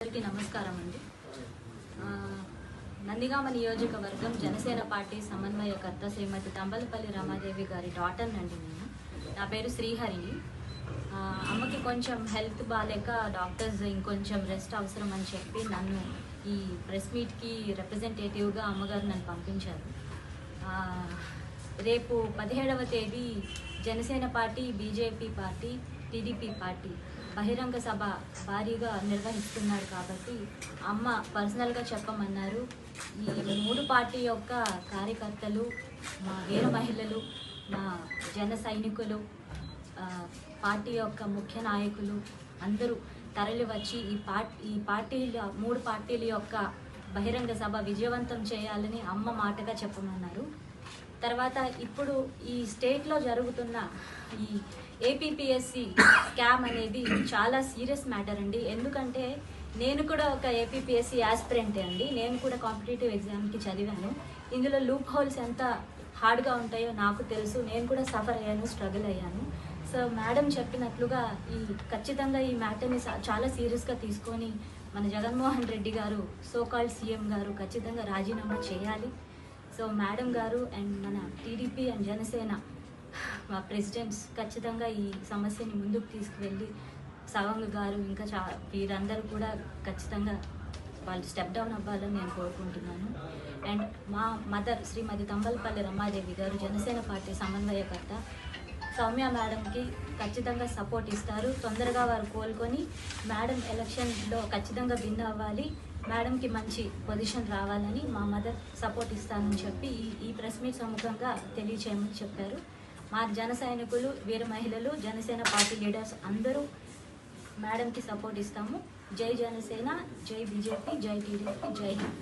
అందరికీ నమస్కారం అండి. నందిగామ నియోజకవర్గం జనసేన పార్టీ సమన్వయకర్త శ్రీమతి తంబలపల్లి రమాదేవి గారి డాటర్ నండి నేను. నా పేరు శ్రీహరిని అమ్మకి కొంచెం హెల్త్ బాగాలేక డాక్టర్స్ ఇంకొంచెం రెస్ట్ అవసరం అని చెప్పి నన్ను ఈ ప్రెస్ మీట్కి రిప్రజెంటేటివ్గా అమ్మగారు నన్ను పంపించారు. రేపు పదిహేడవ తేదీ Janasena party BJP party TDP party బహిరంగ సభ భారీగా నిర్వహిస్తున్నారు కాబట్టి అమ్మ పర్సనల్గా చెప్పమన్నారు. ఈ మూడు పార్టీ యొక్క కార్యకర్తలు మా వీర మహిళలు మా జన సైనికులు పార్టీ యొక్క ముఖ్య నాయకులు అందరూ తరలి వచ్చి ఈ పార్టీ ఈ పార్టీల మూడు పార్టీల యొక్క బహిరంగ సభ విజయవంతం చేయాలని అమ్మ మాటగా చెప్పమన్నారు. తర్వాత ఇప్పుడు ఈ స్టేట్లో జరుగుతున్న ఈ ఏపీపీఎస్సి స్కామ్ అనేది చాలా సీరియస్ మ్యాటర్ అండి. ఎందుకంటే నేను కూడా ఒక ఏపీపీఎస్సి యాస్పిరెంటే అండి. నేను కూడా కాంపిటేటివ్ ఎగ్జామ్కి చదివాను. ఇందులో లూప్ హోల్స్ ఎంత హార్డ్గా ఉంటాయో నాకు తెలుసు. నేను కూడా సఫర్ అయ్యాను స్ట్రగుల్ అయ్యాను. సో మేడం చెప్పినట్లుగా ఈ ఖచ్చితంగా ఈ మ్యాటర్ని చాలా సీరియస్గా తీసుకొని మన జగన్మోహన్ రెడ్డి గారు సోకాల్ సీఎం గారు ఖచ్చితంగా రాజీనామా చేయాలి. సో మేడం గారు అండ్ మన టీడీపీ అండ్ జనసేన మా ప్రెసిడెంట్స్ ఖచ్చితంగా ఈ సమస్యని ముందుకు తీసుకువెళ్ళి సవంగ్ గారు ఇంకా చా వీరందరూ కూడా ఖచ్చితంగా వాళ్ళు స్టెప్ డౌన్ అవ్వాలని నేను కోరుకుంటున్నాను. అండ్ మా మదర్ శ్రీమతి తంబలపల్లి రమాదేవి గారు జనసేన పార్టీ సమన్వయకర్త సౌమ్య మేడంకి ఖచ్చితంగా సపోర్ట్ ఇస్తారు. తొందరగా వారు కోలుకొని మేడం ఎలక్షన్లో ఖచ్చితంగా విన్ అవ్వాలి. మేడంకి మంచి పొజిషన్ రావాలని మా మదర్ సపోర్ట్ ఇస్తానని చెప్పి ఈ ఈ ప్రెస్ మీట్ సముఖంగా తెలియచేయమని చెప్పారు. మా జన సైనికులు వీర మహిళలు జనసేన పార్టీ లీడర్స్ అందరూ మేడంకి సపోర్ట్ ఇస్తాము. జై జనసేన జై బీజేపీ జై టీడీపీ జై హింద్.